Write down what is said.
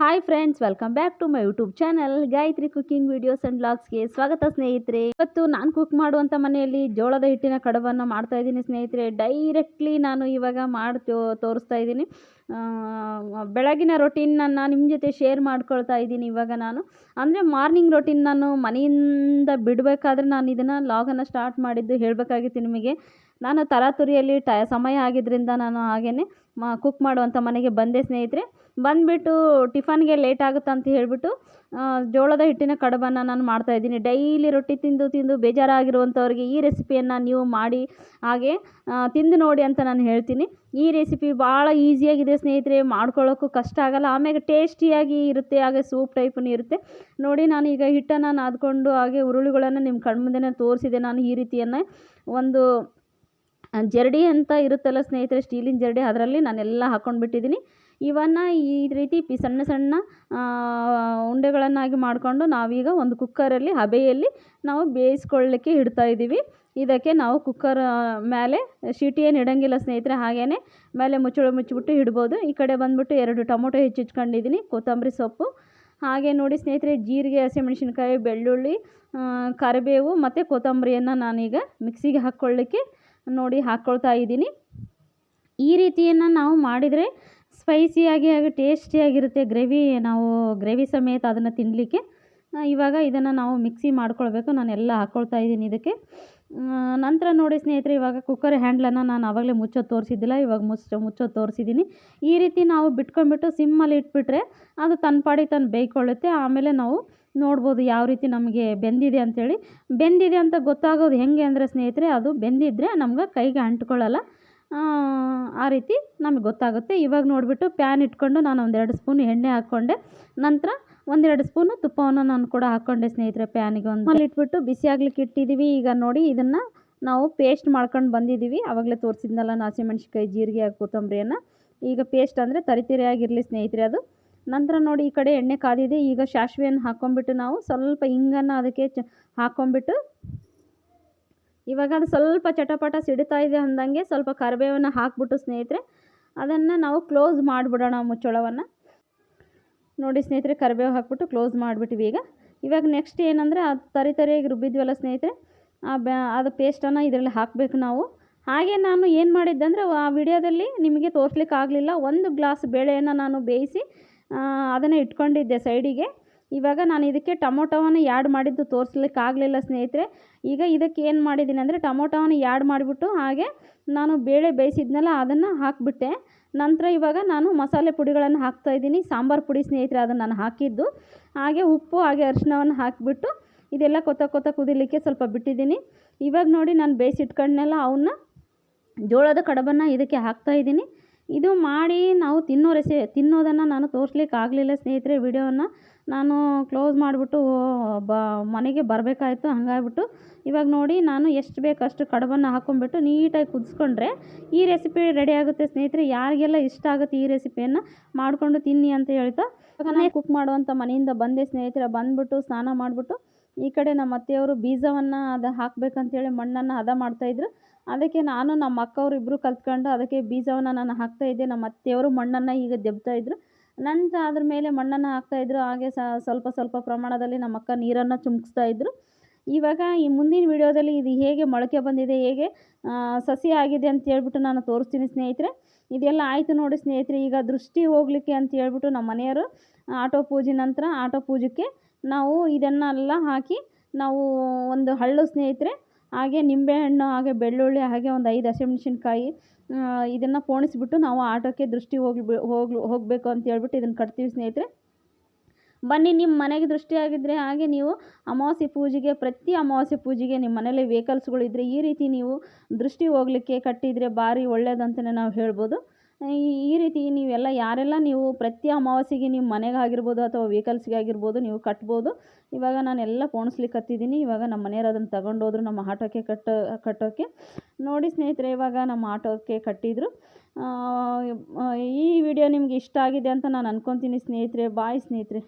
Hi friends welcome back to my YouTube channel Gayathri cooking videos and ಬ್ಲಾಗ್ಸ್ಗೆ ಸ್ವಾಗತ ಸ್ನೇಹಿತರೆ. ಇವತ್ತು ನಾನು ಕುಕ್ ಮಾಡುವಂಥ ಮನೆಯಲ್ಲಿ ಜೋಳದ ಹಿಟ್ಟಿನ ಕಡಬನ್ನು ಮಾಡ್ತಾ ಇದ್ದೀನಿ ಸ್ನೇಹಿತರೆ. ಡೈರೆಕ್ಟ್ಲಿ ನಾನು ಇವಾಗ ಮಾಡಿ ತೋರಿಸ್ತಾ ಇದ್ದೀನಿ. ಬೆಳಗಿನ ರೊಟೀನನ್ನು ನಿಮ್ಮ ಜೊತೆ ಶೇರ್ ಮಾಡ್ಕೊಳ್ತಾ ಇದ್ದೀನಿ ಇವಾಗ ನಾನು. ಅಂದರೆ ಮಾರ್ನಿಂಗ್ ರೊಟೀನ್ ನಾನು ಮನೆಯಿಂದ ಬಿಡಬೇಕಾದ್ರೆ ನಾನು ಇದನ್ನು ಲಾಗನ್ನು ಸ್ಟಾರ್ಟ್ ಮಾಡಿದ್ದು ಹೇಳಬೇಕಾಗಿತ್ತು ನಿಮಗೆ. ನಾನು ತರಾತುರಿಯಲ್ಲಿ ಟ, ಸಮಯ ಆಗಿದ್ದರಿಂದ ನಾನು ಹಾಗೇ ಮ ಕುಕ್ ಮಾಡುವಂಥ ಮನೆಗೆ ಬಂದೆ ಸ್ನೇಹಿತರೆ. ಬಂದುಬಿಟ್ಟು ಟಿಫನ್ಗೆ ಲೇಟ್ ಆಗುತ್ತೆ ಅಂತ ಹೇಳಿಬಿಟ್ಟು ಜೋಳದ ಹಿಟ್ಟಿನ ಕಡುಬನ್ನು ನಾನು ಮಾಡ್ತಾಯಿದ್ದೀನಿ ಡೈಲಿ ರೊಟ್ಟಿ ತಿಂದು ತಿಂದು ಬೇಜಾರಾಗಿರುವಂಥವ್ರಿಗೆ ಈ ರೆಸಿಪಿಯನ್ನು ನೀವು ಮಾಡಿ, ಹಾಗೆ ತಿಂದು ನೋಡಿ ಅಂತ ನಾನು ಹೇಳ್ತೀನಿ. ಈ ರೆಸಿಪಿ ಭಾಳ ಈಸಿಯಾಗಿದೆ ಸ್ನೇಹಿತರೆ, ಮಾಡ್ಕೊಳ್ಳೋಕ್ಕೂ ಕಷ್ಟ ಆಗಲ್ಲ. ಆಮೇಲೆ ಟೇಸ್ಟಿಯಾಗಿ ಇರುತ್ತೆ, ಹಾಗೆ ಸೂಪ್ ಟೈಪನ್ನು ಇರುತ್ತೆ. ನೋಡಿ ನಾನು ಈಗ ಹಿಟ್ಟನ್ನು ನಾದ್ಕೊಂಡು, ಹಾಗೆ ಉರುಳುಗಳನ್ನು ನಿಮ್ಮ ಕಣ್ಮುಂದೆನೇ ತೋರಿಸಿದೆ ನಾನು ಈ ರೀತಿಯನ್ನು. ಒಂದು ಜರಡಿ ಅಂತ ಇರುತ್ತಲ್ಲ ಸ್ನೇಹಿತರೆ, ಸ್ಟೀಲಿನ ಜರಡಿ, ಅದರಲ್ಲಿ ನಾನೆಲ್ಲ ಹಾಕ್ಕೊಂಡ್ಬಿಟ್ಟಿದ್ದೀನಿ ಇವನ್ನು ಈ ರೀತಿ ಪಿ, ಸಣ್ಣ ಸಣ್ಣ ಉಂಡೆಗಳನ್ನಾಗಿ ಮಾಡಿಕೊಂಡು ನಾವೀಗ ಒಂದು ಕುಕ್ಕರಲ್ಲಿ, ಹಬೆಯಲ್ಲಿ ನಾವು ಬೇಯಿಸ್ಕೊಳ್ಳಿಕ್ಕೆ ಇಡ್ತಾ ಇದ್ದೀವಿ. ಇದಕ್ಕೆ ನಾವು ಕುಕ್ಕರ್ ಮೇಲೆ ಶೀಟಿ ಏನು ಇಡೋಂಗಿಲ್ಲ ಸ್ನೇಹಿತರೆ ಹಾಗೇ ಮೇಲೆ ಮುಚ್ಚಳು ಮುಚ್ಚಿಬಿಟ್ಟು ಇಡ್ಬೋದು. ಈ ಕಡೆ ಬಂದುಬಿಟ್ಟು ಎರಡು ಟೊಮೊಟೊ ಹೆಚ್ಚಿಟ್ಕೊಂಡಿದ್ದೀನಿ ಕೊತ್ತಂಬರಿ ಸೊಪ್ಪು. ಹಾಗೆ ನೋಡಿ ಸ್ನೇಹಿತರೆ, ಜೀರಿಗೆ, ಹಸಿಮೆಣಸಿನ್ಕಾಯಿ, ಬೆಳ್ಳುಳ್ಳಿ ಕರಿಬೇವು ಮತ್ತು ಕೊತ್ತಂಬರಿಯನ್ನು ನಾನೀಗ ಮಿಕ್ಸಿಗೆ ಹಾಕ್ಕೊಳ್ಳಿಕ್ಕೆ ನೋಡಿ ಹಾಕ್ಕೊಳ್ತಾ ಇದ್ದೀನಿ. ಈ ರೀತಿಯನ್ನು ನಾವು ಮಾಡಿದರೆ ಸ್ಪೈಸಿಯಾಗಿ ಹಾಗೆ ಟೇಸ್ಟಿಯಾಗಿರುತ್ತೆ. ಗ್ರೇವಿ ನಾವು ಗ್ರೇವಿ ಸಮೇತ ಅದನ್ನು ತಿನ್ನಲಿಕ್ಕೆ ಇವಾಗ ಇದನ್ನು ನಾವು ಮಿಕ್ಸಿ ಮಾಡ್ಕೊಳ್ಬೇಕು. ನಾನು ಎಲ್ಲ ಹಾಕ್ಕೊಳ್ತಾ ಇದ್ದೀನಿ ಇದಕ್ಕೆ. ನಂತರ ನೋಡಿ ಸ್ನೇಹಿತರೆ ಇವಾಗ ಕುಕ್ಕರ್ ಹ್ಯಾಂಡ್ಲನ್ನು ನಾನು ಆವಾಗಲೇ ಮುಚ್ಚೋದು ತೋರಿಸಿದ್ದಿಲ್ಲ ಇವಾಗ ಮುಚ್ಚ ಮುಚ್ಚೋದು ತೋರಿಸಿದ್ದೀನಿ ಈ ರೀತಿ ನಾವು ಬಿಟ್ಕೊಂಡ್ಬಿಟ್ಟು ಸಿಮ್ಮಲ್ಲಿ ಇಟ್ಬಿಟ್ರೆ ಅದು ತನ್ನ ಪಾಡಿಗೆ ತಾನು ಬೇಯ್ಕೊಳ್ಳುತ್ತೆ. ಆಮೇಲೆ ನಾವು ನೋಡ್ಬೋದು ಯಾವ ರೀತಿ ನಮಗೆ ಬೆಂದಿದೆ ಅಂಥೇಳಿ ಬೆಂದಿದೆ ಅಂತ ಗೊತ್ತಾಗೋದು ಹೆಂಗೆ ಅಂದರೆ ಸ್ನೇಹಿತರೆ ಅದು ಬೆಂದಿದ್ದರೆ ನಮ್ಗೆ ಕೈಗೆ ಅಂಟ್ಕೊಳ್ಳಲ್ಲ. ಆ, ಆ ರೀತಿ ನಮಗೆ ಗೊತ್ತಾಗುತ್ತೆ. ಇವಾಗ ನೋಡಿಬಿಟ್ಟು ಪ್ಯಾನ್ ಇಟ್ಕೊಂಡು ನಾನು ಒಂದೆರಡು ಸ್ಪೂನ್ ಎಣ್ಣೆ ಹಾಕ್ಕೊಂಡೆ. ನಂತರ ಒಂದೆರಡು ಸ್ಪೂನು ತುಪ್ಪವನ್ನು ನಾನು ಕೂಡ ಹಾಕ್ಕೊಂಡೆ ಸ್ನೇಹಿತರೆ ಪ್ಯಾನಿಗೆ ಒಂದು ಇಟ್ಬಿಟ್ಟು ಬಿಸಿ ಆಗ್ಲಿಕ್ಕೆ ಇಟ್ಟಿದ್ದೀವಿ. ಈಗ ನೋಡಿ ಇದನ್ನು ನಾವು ಪೇಸ್ಟ್ ಮಾಡ್ಕೊಂಡು ಬಂದಿದ್ದೀವಿ. ಆವಾಗಲೇ ತೋರಿಸಿದ್ನಲ್ಲ ಹಸಿಮೆಣ್ಸಿಕಾಯಿ ಜೀರಿಗೆ ಹಾಕಿ ಕೊತ್ತಂಬರಿಯನ್ನು. ಈಗ ಪೇಸ್ಟ್ ಅಂದರೆ ತರಿತರಿಯಾಗಿರಲಿ ಸ್ನೇಹಿತರೆ ಅದು. ನಂತರ ನೋಡಿ ಈ ಕಡೆ ಎಣ್ಣೆ ಕಾದಿದೆ. ಈಗ ಸಾಸಿವೆಯನ್ನು ಹಾಕ್ಕೊಂಬಿಟ್ಟು ನಾವು ಸ್ವಲ್ಪ ಹಿಂಗನ್ನು ಅದಕ್ಕೆ ಚ ಹಾಕ್ಕೊಂಬಿಟ್ಟು ಇವಾಗ ಅದು ಸ್ವಲ್ಪ ಚಟಪಟ ಸಿಡಿತಾ ಇದೆ ಅಂದಂಗೆ ಸ್ವಲ್ಪ ಕರಿಬೇವನ್ನು ಹಾಕ್ಬಿಟ್ಟು ಸ್ನೇಹಿತರೆ ಅದನ್ನು ನಾವು ಕ್ಲೋಸ್ ಮಾಡಿಬಿಡೋಣ ಮುಚ್ಚಳವನ್ನು. ನೋಡಿ ಸ್ನೇಹಿತರೆ, ಕರಿಬೇವು ಹಾಕ್ಬಿಟ್ಟು ಕ್ಲೋಸ್ ಮಾಡಿಬಿಟ್ಟಿವಿ ಈಗ. ಇವಾಗ ನೆಕ್ಸ್ಟ್ ಏನಂದರೆ, ಅದು ತರಿ ತರಿಯಾಗಿ ರುಬ್ಬಿದ್ವಲ್ಲ ಸ್ನೇಹಿತರೆ, ಆ ಬ್ಯಾ, ಅದು ಪೇಸ್ಟನ್ನು ಇದರಲ್ಲಿ ಹಾಕಬೇಕು ನಾವು. ಹಾಗೆ ನಾನು ಏನು ಮಾಡಿದ್ದೆ ಅಂದರೆ ಆ ವಿಡಿಯೋದಲ್ಲಿ ನಿಮಗೆ ತೋರಿಸ್ಲಿಕ್ಕೆ ಆಗಲಿಲ್ಲ, ಒಂದು ಗ್ಲಾಸ್ ಬೇಳೆಯನ್ನು ನಾನು ಬೇಯಿಸಿ ಅದನ್ನು ಇಟ್ಕೊಂಡಿದ್ದೆ ಸೈಡಿಗೆ. ಇವಾಗ ನಾನು ಇದಕ್ಕೆ ಟೊಮೊಟೊವನ್ನು ಯಾಡ್ ಮಾಡಿದ್ದು ತೋರಿಸ್ಲಿಕ್ಕೆ ಆಗಲಿಲ್ಲ ಸ್ನೇಹಿತರೆ. ಈಗ ಇದಕ್ಕೆ ಏನು ಮಾಡಿದ್ದೀನಿ ಅಂದರೆ ಟೊಮೊಟೊವನ್ನು ಯಾಡ್ ಮಾಡಿಬಿಟ್ಟು, ಹಾಗೆ ನಾನು ಬೇಳೆ ಬೇಯಿಸಿದ್ನಲ್ಲ, ಅದನ್ನು ಹಾಕಿಬಿಟ್ಟೆ. ನಂತರ ಇವಾಗ ನಾನು ಮಸಾಲೆ ಪುಡಿಗಳನ್ನು ಹಾಕ್ತಾ ಇದ್ದೀನಿ. ಸಾಂಬಾರು ಪುಡಿ ಸ್ನೇಹಿತರೆ, ಅದನ್ನು ನಾನು ಹಾಕಿದ್ದು. ಹಾಗೆ ಉಪ್ಪು, ಹಾಗೆ ಅರಿಶಿನವನ್ನು ಹಾಕಿಬಿಟ್ಟು ಇದೆಲ್ಲ ಕೊತ್ತ ಕೊತ್ತ ಕುದಿಲಿಕ್ಕೆ ಸ್ವಲ್ಪ ಬಿಟ್ಟಿದ್ದೀನಿ. ಇವಾಗ ನೋಡಿ ನಾನು ಬೇಯಿಸಿಟ್ಕೊಂಡ್ನೆಲ್ಲ, ಅವನ್ನ ಜೋಳದ ಕಡಬನ್ನು ಇದಕ್ಕೆ ಹಾಕ್ತಾ ಇದ್ದೀನಿ. ಇದು ಮಾಡಿ ನಾವು ತಿನ್ನೋ ರೆಸಿ ತಿನ್ನೋದನ್ನು ನಾನು ತೋರಿಸ್ಲಿಕ್ಕೆ ಆಗಲಿಲ್ಲ ಸ್ನೇಹಿತರೆ ವಿಡಿಯೋವನ್ನು ನಾನು ಕ್ಲೋಸ್ ಮಾಡಿಬಿಟ್ಟು ಬ ಮನೆಗೆ ಬರಬೇಕಾಯ್ತು ಹಂಗಾಗ್ಬಿಟ್ಟು. ಇವಾಗ ನೋಡಿ ನಾನು ಎಷ್ಟು ಬೇಕು ಅಷ್ಟು ಕಡುಬನ್ನು ಹಾಕೊಂಡ್ಬಿಟ್ಟು ನೀಟಾಗಿ ಕುದಿಸ್ಕೊಂಡ್ರೆ ಈ ರೆಸಿಪಿ ರೆಡಿ ಆಗುತ್ತೆ ಸ್ನೇಹಿತರೆ. ಯಾರಿಗೆಲ್ಲ ಇಷ್ಟ ಆಗುತ್ತೆ ಈ ರೆಸಿಪಿಯನ್ನು ಮಾಡಿಕೊಂಡು ತಿನ್ನಿ ಅಂತ ಹೇಳ್ತಾ. ನಾನು ಕುಕ್ ಮಾಡುವಂಥ ಮನೆಯಿಂದ ಬಂದೆ ಸ್ನೇಹಿತರೆ. ಬಂದ್ಬಿಟ್ಟು ಸ್ನಾನ ಮಾಡಿಬಿಟ್ಟು ಈ ಕಡೆ ನಮ್ಮ ಅತ್ತೆಯವರು ಬೀಜವನ್ನು ಅದು ಹಾಕಬೇಕಂತೇಳಿ ಮಣ್ಣನ್ನು ಹದ ಮಾಡ್ತಾಯಿದ್ರು ಅದಕ್ಕೆ ನಾನು ನಮ್ಮ ಅಕ್ಕವ್ರು ಇಬ್ಬರು ಕಲ್ತ್ಕೊಂಡು ಅದಕ್ಕೆ ಬೀಜವನ್ನು ನಾನು ಹಾಕ್ತಾಯಿದ್ದೆ ನಮ್ಮ ಅತ್ತೆಯವರು ಮಣ್ಣನ್ನು ಈಗ ದೆಬ್ತಾ ಇದ್ರು. ನಂತರ ಅದ್ರ ಮೇಲೆ ಮಣ್ಣನ್ನು ಹಾಕ್ತಾಯಿದ್ರು ಹಾಗೆ ಸ್ವಲ್ಪ ಸ್ವಲ್ಪ ಪ್ರಮಾಣದಲ್ಲಿ ನಮ್ಮ ಅಕ್ಕ ನೀರನ್ನು ಇದ್ರು. ಇವಾಗ ಈ ಮುಂದಿನ ವಿಡಿಯೋದಲ್ಲಿ ಇದು ಹೇಗೆ ಮೊಳಕೆ ಬಂದಿದೆ, ಹೇಗೆ ಸಸಿ ಆಗಿದೆ ಅಂತ ಹೇಳ್ಬಿಟ್ಟು ನಾನು ತೋರಿಸ್ತೀನಿ ಸ್ನೇಹಿತರೆ. ಇದೆಲ್ಲ ಆಯಿತು ನೋಡಿ ಸ್ನೇಹಿತರೆ. ಈಗ ದೃಷ್ಟಿ ಹೋಗಲಿಕ್ಕೆ ಅಂತ ಹೇಳ್ಬಿಟ್ಟು ನಮ್ಮ ಮನೆಯವರು ಆಟೋ ಪೂಜೆ ನಂತರ ಆಟೋ ಪೂಜಕ್ಕೆ ನಾವು ಇದನ್ನೆಲ್ಲ ಹಾಕಿ ನಾವು ಒಂದು ಹಳ್ಳು ಸ್ನೇಹಿತರೆ ಹಾಗೆ ನಿಂಬೆಹಣ್ಣು, ಹಾಗೆ ಬೆಳ್ಳುಳ್ಳಿ, ಹಾಗೆ ಒಂದು ಐದು ಹಸಿಮೆಣ್ಸಿನ್ಕಾಯಿ ಇದನ್ನು ಪೋಣಿಸ್ಬಿಟ್ಟು ನಾವು ಆಟೋಕ್ಕೆ ದೃಷ್ಟಿ ಹೋಗಿ ಹೋಗ್ ಹೋಗಬೇಕು ಅಂತ ಹೇಳ್ಬಿಟ್ಟು ಇದನ್ನು ಕಟ್ತೀವಿ ಸ್ನೇಹಿತರೆ. ಬನ್ನಿ ನಿಮ್ಮ ಮನೆಗೆ ದೃಷ್ಟಿಯಾಗಿದ್ದರೆ ಹಾಗೆ ನೀವು ಅಮಾವಾಸ್ಯೆ ಪೂಜೆಗೆ, ಪ್ರತಿ ಅಮಾವಾಸ್ಯೆ ಪೂಜೆಗೆ ನಿಮ್ಮ ಮನೇಲಿ ವೆಹಿಕಲ್ಸ್ಗಳಿದ್ದರೆ ಈ ರೀತಿ ನೀವು ದೃಷ್ಟಿ ಹೋಗಲಿಕ್ಕೆ ಕಟ್ಟಿದರೆ ಭಾರಿ ಒಳ್ಳೆಯದಂತಲೇ ನಾವು ಹೇಳ್ಬೋದು. ಈ ರೀತಿ ನೀವೆಲ್ಲ ಯಾರೆಲ್ಲ ನೀವು ಪ್ರತಿ ಅಮಾವಾಸ್ಯೆಗೆ ನಿಮ್ಮ ಮನೆಗೆ ಆಗಿರ್ಬೋದು ಅಥವಾ ವೆಹಿಕಲ್ಸ್ಗೆ ಆಗಿರ್ಬೋದು ನೀವು ಕಟ್ಬೋದು, ಇವಾಗ ನಾನು ಎಲ್ಲ ಪೋಣಿಸ್ಲಿಕ್ಕೆ ಹತ್ತಿದ್ದೀನಿ ಇವಾಗ ನಮ್ಮ ಮನೆಯವ್ರು ಅದನ್ನು ತಗೊಂಡೋದ್ರು ನಮ್ಮ ಆಟೋಕ್ಕೆ ಕಟ್ಟೋ ಕಟ್ಟೋಕ್ಕೆ ನೋಡಿ ಸ್ನೇಹಿತರೆ, ಇವಾಗ ನಮ್ಮ ಆಟೋಕ್ಕೆ ಕಟ್ಟಿದ್ರು. ಈ ವಿಡಿಯೋ ನಿಮ್ಗೆ ಇಷ್ಟ ಆಗಿದೆ ಅಂತ ನಾನು ಅಂದ್ಕೊತೀನಿ ಸ್ನೇಹಿತರೆ. ಬಾಯ್ ಸ್ನೇಹಿತರೆ.